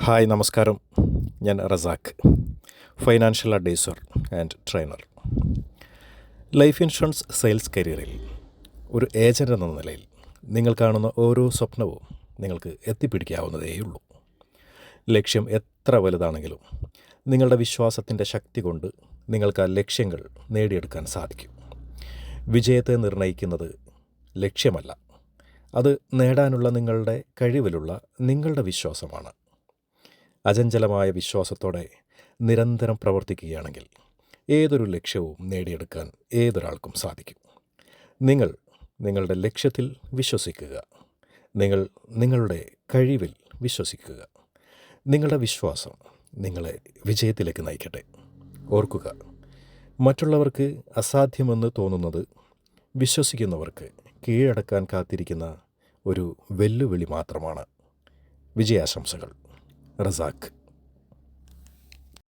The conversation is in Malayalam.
ഹായ് നമസ്കാരം. ഞാൻ Razak financial adviser and trainer life insurance sales കരിയറിൽ ഒരു ഏജന്റ് എന്ന നിലയിൽ നിങ്ങൾ കാണുന്ന ഓരോ സ്വപ്നവും നിങ്ങൾക്ക് എത്തിപ്പിടിക്കാവുന്നതേയുള്ളൂ. ലക്ഷ്യം എത്ര വലുതാണെങ്കിലും നിങ്ങളുടെ വിശ്വാസത്തിന്റെ ശക്തി കൊണ്ട് നിങ്ങൾക്ക് ആ ലക്ഷ്യങ്ങൾ നേടിയെടുക്കാൻ സാധിക്കും. വിജയത്തെ നിർണയിക്കുന്നത് ലക്ഷ്യമല്ല അത് നേടാനുള്ള നിങ്ങളുടെ കഴിവിലുള്ള നിങ്ങളുടെ വിശ്വാസമാണ്. അചഞ്ചലമായ വിശ്വാസത്തോടെ നിരന്തരം പ്രവർത്തിക്കുകയാണെങ്കിൽ ഏതൊരു ലക്ഷ്യവും നേടിയെടുക്കാൻ ഏതൊരാൾക്കും സാധിക്കും. നിങ്ങൾ നിങ്ങളുടെ ലക്ഷ്യത്തിൽ വിശ്വസിക്കുക. നിങ്ങൾ നിങ്ങളുടെ കഴിവിൽ വിശ്വസിക്കുക. നിങ്ങളുടെ വിശ്വാസം നിങ്ങളെ വിജയത്തിലേക്ക് നയിക്കട്ടെ. ഓർക്കുക മറ്റുള്ളവർക്ക് അസാധ്യമെന്ന് തോന്നുന്നത് വിശ്വസിക്കുന്നവർക്ക് കീഴടക്കാൻ കാത്തിരിക്കുന്ന ഒരു വെല്ലുവിളി മാത്രമാണ്. വിജയാശംസകൾ. റസാഖ്